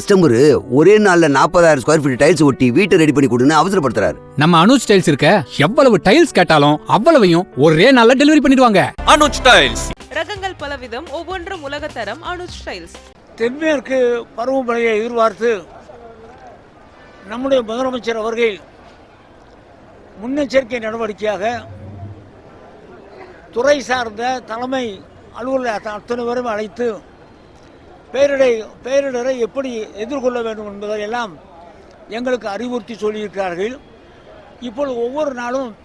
Customer ஒரே நாள்ல நாற்பதாயிரம் ஸ்கொயர் ஃபீட் டைல்ஸ் ஒட்டி வீட்டை ரெடி பண்ணி கொடுன்னு அவசரப்படுத்துறாரு. நம்ம அனுஜ் டைல்ஸ் இருக்க எவ்வளவு டைல்ஸ் கேட்டாலும் அவ்வளவையும் ஒரே நாள்ல டெலிவரி பண்ணிடுவாங்க. அனுஜ் டைல்ஸ் ரகங்கள் பலவிதம் ஒவ்வொன்றும் உலகத்தரம் அனுஜ் ஸ்டைல்ஸ் தென்மேற்கு பருவமழையை எதிர்பார்த்து நம்முடைய முதலமைச்சர் அவர்கள் முன்னெச்சரிக்கை நடவடிக்கையாக துறை சார்ந்த தலைமை அலுவலர் அத்த- அத்தனை பேரும் அழைத்து பேரிடை பேரிடரை எப்படி எதிர்கொள்ள வேண்டும் என்பதையெல்லாம் எங்களுக்கு அறிவுறுத்தி சொல்லியிருக்கிறார்கள். இப்பொழுது ஒவ்வொரு நாளும்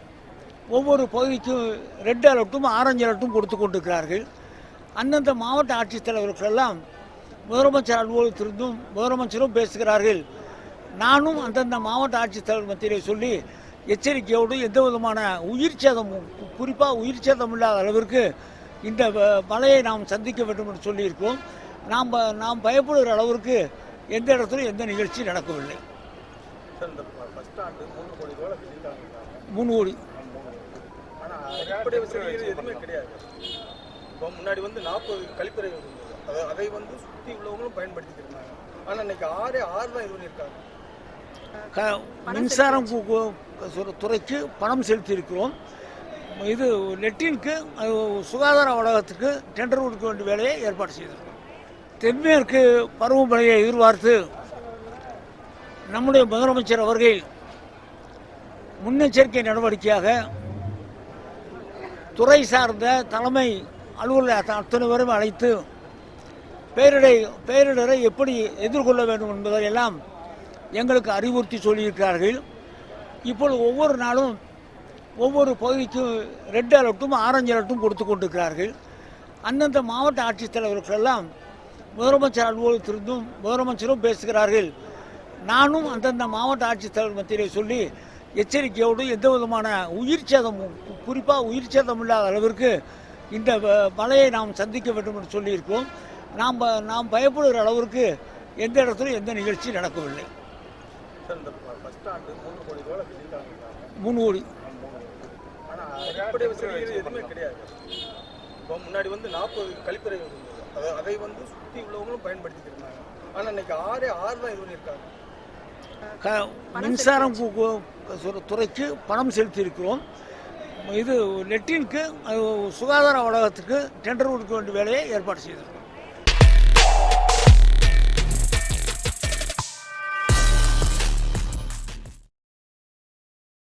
ஒவ்வொரு பகுதிக்கும் ரெட் அலர்ட்டும் ஆரஞ்சு அலர்ட்டும் கொடுத்து கொண்டிருக்கிறார்கள். அந்தந்த மாவட்ட ஆட்சித்தலைவர்களெல்லாம் முதலமைச்சர் அலுவலகத்திலிருந்தும் முதலமைச்சரும் பேசுகிறார்கள். நானும் அந்தந்த மாவட்ட ஆட்சித்தலைவர் மத்தியிலே சொல்லி எச்சரிக்கையோடு எந்த விதமான உயிர் சேதமும் குறிப்பாக உயிர் சேதம் இல்லாத அளவிற்கு இந்த வ- மழையை நாம் சந்திக்க வேண்டும் என்று சொல்லியிருக்கிறோம். நாம் நாம் பயப்படுகிற அளவிற்கு எந்த இடத்திலும் எந்த நிகழ்ச்சி நடக்கவில்லை. மூணு கோடி. முன்னாடி வந்து நாற்பது கழிப்பறை அதை வந்து சுற்றி உள்ளவங்களும் பயன்படுத்திட்டு இருந்தாங்க. ஆனால் இன்னைக்கு ஆறே ஆறு தான் இது பண்ணியிருக்காங்க. மின்சாரம் துறைக்கு பணம் செலுத்தியிருக்கிறோம். இது லெட்டினுக்கு அது சுகாதார வளாகத்துக்கு டெண்டர் கொடுக்க வேண்டிய வேலையை ஏற்பாடு செய்திருக்கிறோம். தென்மேற்கு பருவமழையை எதிர்பார்த்து நம்முடைய முதலமைச்சர் அவர்கள் முன்னெச்சரிக்கை நடவடிக்கையாக துறை சார்ந்த தலைமை அலுவலர் அத்தனை பேரும் அழைத்து பேரிடை பேரிடரை எப்படி எதிர்கொள்ள வேண்டும் என்பதையெல்லாம் எங்களுக்கு அறிவுறுத்தி சொல்லியிருக்கிறார்கள். இப்பொழுது ஒவ்வொரு நாளும் ஒவ்வொரு பகுதிக்கும் ரெட் அலர்ட்டும் ஆரஞ்சு அலர்ட்டும் கொடுத்து கொண்டிருக்கிறார்கள். அந்தந்த மாவட்ட ஆட்சித்தலைவர்களெல்லாம் முதலமைச்சர் அலுவலகத்திலிருந்தும் முதலமைச்சரும் பேசுகிறார்கள். நானும் அந்தந்த மாவட்ட ஆட்சித்தலைவர் மத்தியிலே சொல்லி எச்சரிக்கையோடு எந்த விதமான உயிர் சேதமும் குறிப்பாக உயிர் சேதம் இல்லாத அளவிற்கு இந்த வ- மழையை நாம் சந்திக்க வேண்டும் என்று சொல்லியிருக்கிறோம். நாம் ப- நாம் பயப்படுகிற அளவிற்கு எந்த இடத்திலும் எந்த நிகழ்ச்சி நடக்கவில்லை. மூணு கோடி. எதுவுமே கிடையாது. முன்னாடி வந்து நாற்பது கழிப்பறை அதை அதை வந்து சுற்றி உள்ளவங்களும் பயன்படுத்திக்கிட்டு இருந்தாங்க. ஆனால் இன்னைக்கு ஆறே ஆறு தான் இது பண்ணியிருக்காங்க. க- மின்சாரம் துறைக்கு பணம் செலுத்தியிருக்கிறோம். இது லெட்டினுக்கு அது சுகாதார வளாகத்துக்கு டெண்டர் கொடுக்க வேண்டிய வேலையை ஏற்பாடு செய்திருக்கிறோம்